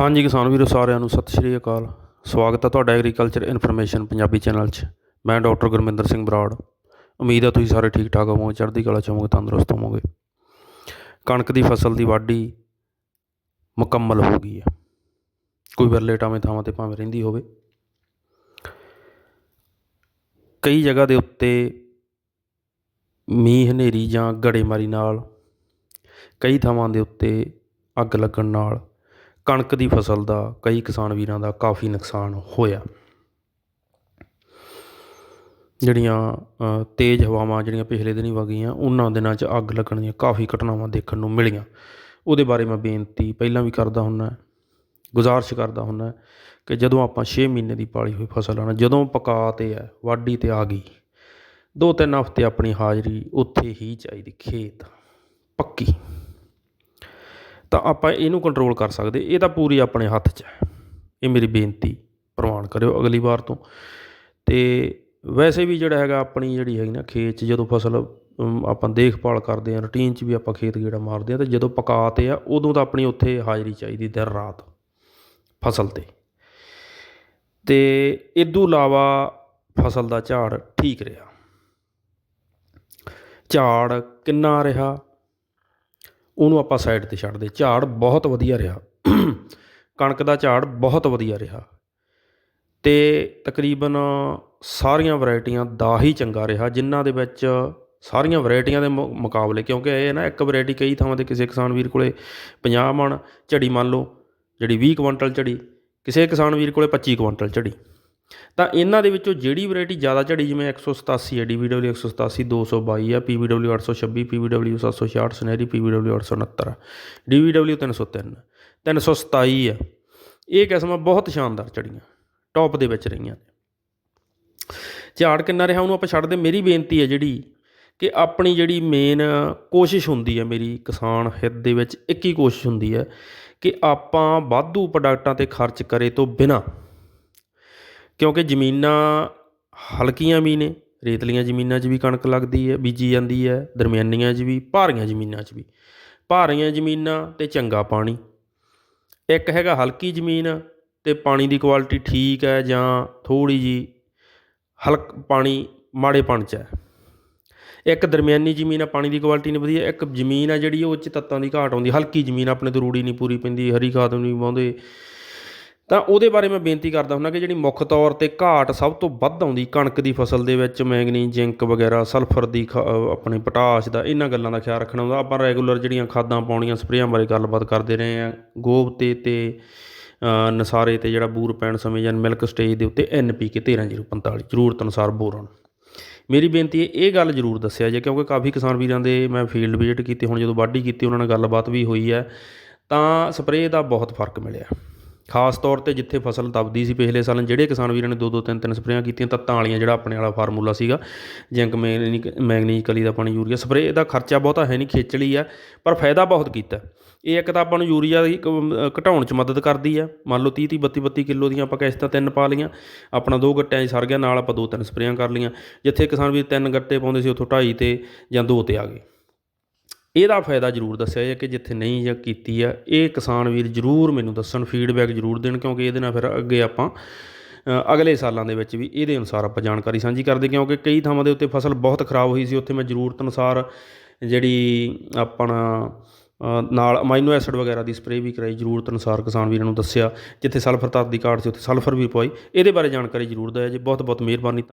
ਹਾਂਜੀ ਕਿਸਾਨ ਵੀਰੋ, ਸਾਰਿਆਂ ਨੂੰ ਸਤਿ ਸ਼੍ਰੀ ਅਕਾਲ। ਸਵਾਗਤ ਹੈ ਤੁਹਾਡਾ ਐਗਰੀਕਲਚਰ ਇਨਫੋਰਮੇਸ਼ਨ ਪੰਜਾਬੀ ਚੈਨਲ 'ਚ। ਮੈਂ ਡਾਕਟਰ ਗੁਰਮਿੰਦਰ ਸਿੰਘ ਬਰਾੜ। ਉਮੀਦ ਹੈ ਤੁਸੀਂ ਸਾਰੇ ਠੀਕ ਠਾਕ ਹੋਵੋਗੇ, ਚੜ੍ਹਦੀ ਕਲਾ 'ਚ ਹੋਵੋਗੇ, ਤੰਦਰੁਸਤ ਹੋਵੋਗੇ। ਕਣਕ ਦੀ ਫਸਲ ਦੀ ਵਾਢੀ ਮੁਕੰਮਲ ਹੋ ਗਈ ਹੈ ਕੋਈ ਵਿਰਲੇ ਟਾਵੇਂ ਥਾਵਾਂ ਤੇ ਭਾਵੇਂ ਰਹਿੰਦੀ ਹੋਵੇ। ਕਈ ਜਗ੍ਹਾ ਦੇ ਉੱਤੇ ਮੀਂਹ, ਹਨੇਰੀ ਜਾਂ ਗੜੇਮਾਰੀ ਨਾਲ ਕਈ ਥਾਵਾਂ ਦੇ ਉੱਤੇ ਅੱਗ ਲੱਗਣ ਨਾਲ ਕਣਕ ਦੀ ਫਸਲ ਦਾ, ਕਈ ਕਿਸਾਨ ਵੀਰਾਂ ਦਾ ਕਾਫੀ ਨੁਕਸਾਨ ਹੋਇਆ। ਜਿਹੜੀਆਂ ਤੇਜ਼ ਹਵਾਵਾਂ ਜਿਹੜੀਆਂ ਪਿਛਲੇ ਦਿਨੀ ਵਗੀਆਂ ਉਹਨਾਂ ਦਿਨਾਂ 'ਚ ਅੱਗ ਲੱਗਣ ਦੀਆਂ ਕਾਫੀ ਘਟਨਾਵਾਂ ਦੇਖਣ ਨੂੰ ਮਿਲੀਆਂ। ਉਹਦੇ ਬਾਰੇ ਮੈਂ ਬੇਨਤੀ ਪਹਿਲਾਂ ਵੀ ਕਰਦਾ ਹੁੰਦਾ, ਗੁਜ਼ਾਰਿਸ਼ ਕਰਦਾ ਹੁੰਦਾ ਕਿ ਜਦੋਂ ਆਪਾਂ 6 ਮਹੀਨੇ ਦੀ ਪਾਲੀ ਹੋਈ ਫਸਲ ਆ ਨਾ, ਜਦੋਂ ਪਕਾ ਤੇ ਹੈ, ਵਾਢੀ ਤੇ ਆ ਗਈ, ਦੋ ਤਿੰਨ ਹਫ਼ਤੇ ਆਪਣੀ ਹਾਜ਼ਰੀ ਉੱਥੇ ਹੀ ਚਾਹੀਦੀ, ਖੇਤ, ਪੱਕੀ। ਤਾਂ ਆਪਾਂ ਇਹਨੂੰ ਕੰਟਰੋਲ ਕਰ ਸਕਦੇ। ਇਹ ਤਾਂ ਪੂਰੀ ਆਪਣੇ ਹੱਥ 'ਚ ਹੈ। ਇਹ ਮੇਰੀ ਬੇਨਤੀ ਪ੍ਰਵਾਨ ਕਰਿਓ ਅਗਲੀ ਵਾਰ ਤੋਂ। ਤੇ ਵੈਸੇ ਵੀ ਜਿਹੜਾ ਹੈਗਾ ਆਪਣੀ ਜਿਹੜੀ ਹੈਗੀ ਨਾ ਖੇਤ 'ਚ ਜਦੋਂ ਫਸਲ ਆਪਾਂ ਦੇਖਭਾਲ ਕਰਦੇ ਹਾਂ ਰੂਟੀਨ 'ਚ ਵੀ ਆਪਾਂ ਖੇਤ ਗੇੜਾ ਮਾਰਦੇ ਹਾਂ, ਤੇ ਜਦੋਂ ਪਕਾ ਤੇ ਆ, ਉਦੋਂ ਤਾਂ ਆਪਣੀ ਉੱਥੇ ਹਾਜ਼ਰੀ ਚਾਹੀਦੀ ਦਿਨ ਰਾਤ ਫਸਲ ਤੇ। ਤੇ ਇਦੋਂ ਇਲਾਵਾ ਫਸਲ ਦਾ ਝਾੜ ਠੀਕ ਰਿਹਾ। ਝਾੜ ਕਿੰਨਾ ਰਿਹਾ? ਉਹਨੂੰ ਆਪਾਂ ਸਾਈਡ ਤੇ ਛੱਡ ਦੇ ਝਾੜ ਬਹੁਤ ਵਧੀਆ ਰਿਹਾ। ਕਣਕ ਦਾ ਝਾੜ ਬਹੁਤ ਵਧੀਆ ਰਿਹਾ। ਤੇ ਤਕਰੀਬਨ ਸਾਰੀਆਂ ਵੈਰਾਈਟੀਆਂ ਦਾ ਹੀ ਚੰਗਾ ਰਿਹਾ, ਜਿਨ੍ਹਾਂ ਦੇ ਵਿੱਚ ਸਾਰੀਆਂ ਵੈਰਾਈਟੀਆਂ ਦੇ ਮੁਕਾਬਲੇ, ਕਿਉਂਕਿ ਇਹ ਨਾ ਇੱਕ ਵੈਰਾਈਟੀ ਕਈ ਥਾਵਾਂ ਤੇ ਕਿਸੇ ਕਿਸਾਨ ਵੀਰ ਕੋਲੇ 50 ਮਣ, ਝੜੀ ਮੰਨ ਲਓ, ਜਿਹੜੀ 20 ਕੁਇੰਟਲ ਝੜੀ, ਕਿਸੇ ਕਿਸਾਨ ਵੀਰ ਕੋਲੇ 25 ਕੁਇੰਟਲ ਝੜੀ। ਤਾਂ ਇਹਨਾਂ ਦੇ ਵਿੱਚੋਂ ਜਿਹੜੀ ਵੈਰਾਈਟੀ ਜ਼ਿਆਦਾ ਝੜੀ ਜਿਵੇਂ 187 ਹੈ DVW 187 222 ਹੈ PVW 826 PVW 766 ਸੁਨਹਿਰੀ PVW 869 ਹੈ DVW 303 327 ਹੈ ਇਹ ਕਿਸਮਾਂ ਬਹੁਤ ਸ਼ਾਨਦਾਰ ਝੜੀਆਂ ਟੌਪ ਦੇ ਵਿੱਚ ਰਹੀਆਂ ਝਾੜ ਕਿੰਨਾ ਰਿਹਾ, ਉਹਨੂੰ ਆਪਾਂ ਛੱਡਦੇ, ਮੇਰੀ ਬੇਨਤੀ ਹੈ ਜਿਹੜੀ ਕਿ ਆਪਣੀ ਜਿਹੜੀ ਮੇਨ ਕੋਸ਼ਿਸ਼ ਹੁੰਦੀ ਹੈ, ਮੇਰੀ ਕਿਸਾਨ ਹਿੱਤ ਦੇ ਵਿੱਚ ਇੱਕ ਹੀ ਕੋਸ਼ਿਸ਼ ਹੁੰਦੀ ਹੈ ਕਿ ਆਪਾਂ ਵਾਧੂ ਪ੍ਰੋਡਕਟਾਂ ਤੇ ਖਰਚ ਕਰੇ ਤੋਂ ਬਿਨਾ ਕਿਉਂਕਿ ਜ਼ਮੀਨਾਂ ਹਲਕੀਆਂ ਵੀ ਨੇ, ਰੇਤਲੀਆਂ ਜ਼ਮੀਨਾਂ 'ਚ ਵੀ ਕਣਕ ਲੱਗਦੀ ਹੈ, ਬੀਜੀ ਜਾਂਦੀ ਹੈ, ਦਰਮਿਆਨੀਆਂ 'ਚ ਵੀ, ਭਾਰੀਆਂ ਜ਼ਮੀਨਾਂ 'ਚ ਵੀ। ਭਾਰੀਆਂ ਜ਼ਮੀਨਾਂ ਤੇ ਚੰਗਾ ਪਾਣੀ। ਇੱਕ ਹੈਗਾ ਹਲਕੀ ਜ਼ਮੀਨ ਅਤੇ ਪਾਣੀ ਦੀ ਕੁਆਲਿਟੀ ਠੀਕ ਹੈ ਜਾਂ ਥੋੜ੍ਹੀ ਜਿਹੀ ਹਲਕ ਪਾਣੀ ਮਾੜੇਪਣ 'ਚ ਹੈ। ਇੱਕ ਦਰਮਿਆਨੀ ਜ਼ਮੀਨ ਆ, ਪਾਣੀ ਦੀ ਕੁਆਲਿਟੀ ਨਹੀਂ ਵਧੀਆ, ਇੱਕ ਜ਼ਮੀਨ ਆ ਜਿਹੜੀ ਉਹ 'ਚ ਤੱਤਾਂ ਦੀ ਘਾਟ ਆਉਂਦੀ, ਹਲਕੀ ਜ਼ਮੀਨ ਆਪਣੇ ਤੋਂ ਰੂੜੀ ਨਹੀਂ ਪੂਰੀ ਪੈਂਦੀ, ਹਰੀ ਖਾਦ ਨਹੀਂ ਪਾਉਂਦੇ ਤਾਂ ਉਹਦੇ ਬਾਰੇ ਮੈਂ ਬੇਨਤੀ ਕਰਦਾ ਹੁੰਦਾ ਕਿ ਜਿਹੜੀ ਮੁੱਖ ਤੌਰ ਤੇ ਘਾਟ ਸਭ ਤੋਂ ਵੱਧ ਆਉਂਦੀ ਕਣਕ ਦੀ ਫਸਲ ਦੇ ਵਿੱਚ ਮੈਂਗਨੀ ਜ਼ਿੰਕ ਵਗੈਰਾ, ਸਲਫਰ ਦੀ ਖ- ਆਪਣੇ ਪੋਟਾਸ਼ ਦਾ, ਇਹਨਾਂ ਗੱਲਾਂ ਦਾ ਖਿਆਲ ਰੱਖਣਾ ਹੁੰਦਾ। ਆਪਾਂ ਰੈਗੂਲਰ ਜਿਹੜੀਆਂ ਖਾਦਾਂ ਪਾਉਣੀਆਂ, ਸਪਰੇਆਂ ਬਾਰੇ ਗੱਲਬਾਤ ਕਰਦੇ ਰਹੇ ਆ ਗੋਬ ਤੇ ਨਸਾਰੇ ਤੇ ਜਿਹੜਾ ਬੂਰ ਪੈਣ ਸਮੇਂ ਜਾਂ ਮਿਲਕ ਸਟੇਜ ਦੇ ਉੱਤੇ ਐਨਪੀਕੇ 13045 ਜ਼ਰੂਰਤ ਅਨੁਸਾਰ ਬੋਰਨ। ਮੇਰੀ ਬੇਨਤੀ ਹੈ, ਇਹ ਗੱਲ ਜ਼ਰੂਰ ਦੱਸਿਆ ਜੇ ਕਿਉਂਕਿ ਕਾਫੀ ਕਿਸਾਨ ਵੀਰਾਂ ਦੇ ਮੈਂ ਫੀਲਡ ਵਿਜ਼ਿਟ ਕੀਤੀ, ਹੁਣ ਜਦੋਂ ਵਾਢੀ ਕੀਤੀ, ਉਹਨਾਂ ਨਾਲ ਗੱਲਬਾਤ ਵੀ ਹੋਈ ਹੈ, ਤਾਂ ਸਪਰੇਅ ਦਾ ਬਹੁਤ ਫ਼ਰਕ ਮਿਲਿਆ। ਖਾਸ ਤੌਰ ਤੇ ਜਿੱਥੇ ਫਸਲ ਦਬਦੀ ਸੀ ਪਿਛਲੇ ਸਾਲ, ਜਿਹੜੇ ਕਿਸਾਨ ਵੀਰਾਂ ਨੇ ਦੋ ਦੋ ਤਿੰਨ ਤਿੰਨ ਸਪਰੇਆਂ ਕੀਤੀਆਂ, ਤੱਤਾਂ ਵਾਲੀਆਂ ਜਿਹੜਾ ਆਪਣੇ ਵਾਲਾ ਫਾਰਮੂਲਾ ਸੀਗਾ, ਜਿੰਕ ਮੈਗਨੀ ਮੈਗਨੀਜ਼ ਕਲੀ ਦਾ ਪਾਣੀ, ਯੂਰੀਆ, ਸਪਰੇਅ ਦਾ ਖਰਚਾ ਬਹੁਤਾ ਹੈ ਨਹੀਂ, ਖੇਚਲੀ ਆ ਪਰ ਫਾਇਦਾ ਬਹੁਤ ਕੀਤਾ ਇਹ ਇੱਕ ਤਾਂ ਆਪਾਂ ਨੂੰ ਯੂਰੀਆ ਦੀ ਘਟਾਉਣ 'ਚ ਮਦਦ ਕਰਦੀ ਆ ਮੰਨ ਲਓ 30 30 32 32 ਕਿਲੋ ਦੀਆਂ ਆਪਾਂ ਕਿਸ਼ਤਾਂ ਤਿੰਨ ਪਾ ਲਈਆਂ, ਆਪਣਾ ਦੋ ਗੱਟਿਆਂ 'ਚ ਸਰ ਗਿਆ, ਨਾਲ ਆਪਾਂ ਦੋ ਤਿੰਨ ਸਪਰੇਆਂ ਕਰ ਲਈਆਂ, ਜਿੱਥੇ ਕਿਸਾਨ ਵੀਰ ਤਿੰਨ ਗੱਟੇ ਪਾਉਂਦੇ ਸੀ, ਉੱਥੋਂ ਢਾਈ ਤੇ ਜਾਂ ਦੋ ਤੇ ਆ ਗਏ। ਇਹਦਾ ਫਾਇਦਾ ਜ਼ਰੂਰ ਦੱਸਿਆ ਜੇ ਕਿ ਜਿੱਥੇ ਨਹੀਂ ਜਾਂ ਕੀਤੀ ਆ, ਇਹ ਕਿਸਾਨ ਵੀਰ ਜ਼ਰੂਰ ਮੈਨੂੰ ਦੱਸਣ ਫੀਡਬੈਕ ਜ਼ਰੂਰ ਦੇਣ, ਕਿਉਂਕਿ ਇਹਦੇ ਨਾਲ ਫਿਰ ਅੱਗੇ ਆਪਾਂ ਅਗਲੇ ਸਾਲਾਂ ਦੇ ਵਿੱਚ ਵੀ ਇਹਦੇ ਅਨੁਸਾਰ ਆਪਾਂ ਜਾਣਕਾਰੀ ਸਾਂਝੀ ਕਰਦੇ ਕਿਉਂਕਿ ਕਈ ਥਾਵਾਂ ਦੇ ਉੱਤੇ ਫਸਲ ਬਹੁਤ ਖਰਾਬ ਹੋਈ ਸੀ, ਉੱਥੇ ਮੈਂ ਜ਼ਰੂਰਤ ਅਨੁਸਾਰ ਜਿਹੜੀ ਆਪਣਾ ਨਾਲ ਅਮਾਈਨੋ ਐਸਿਡ ਵਗੈਰਾ ਦੀ ਸਪਰੇਅ ਵੀ ਕਰਾਈ, ਜ਼ਰੂਰਤ ਅਨੁਸਾਰ ਕਿਸਾਨ ਵੀਰਾਂ ਨੂੰ ਦੱਸਿਆ, ਜਿੱਥੇ ਸਲਫਰ ਤੱਤ ਦੀ ਕਾਰਡ ਸੀ, ਉੱਥੇ ਸਲਫਰ ਵੀ ਪਵਾਈ, ਇਹਦੇ ਬਾਰੇ ਜਾਣਕਾਰੀ ਜ਼ਰੂਰ ਦਿਆ ਜੀ ਬਹੁਤ ਬਹੁਤ ਮਿਹਰਬਾਨੀ।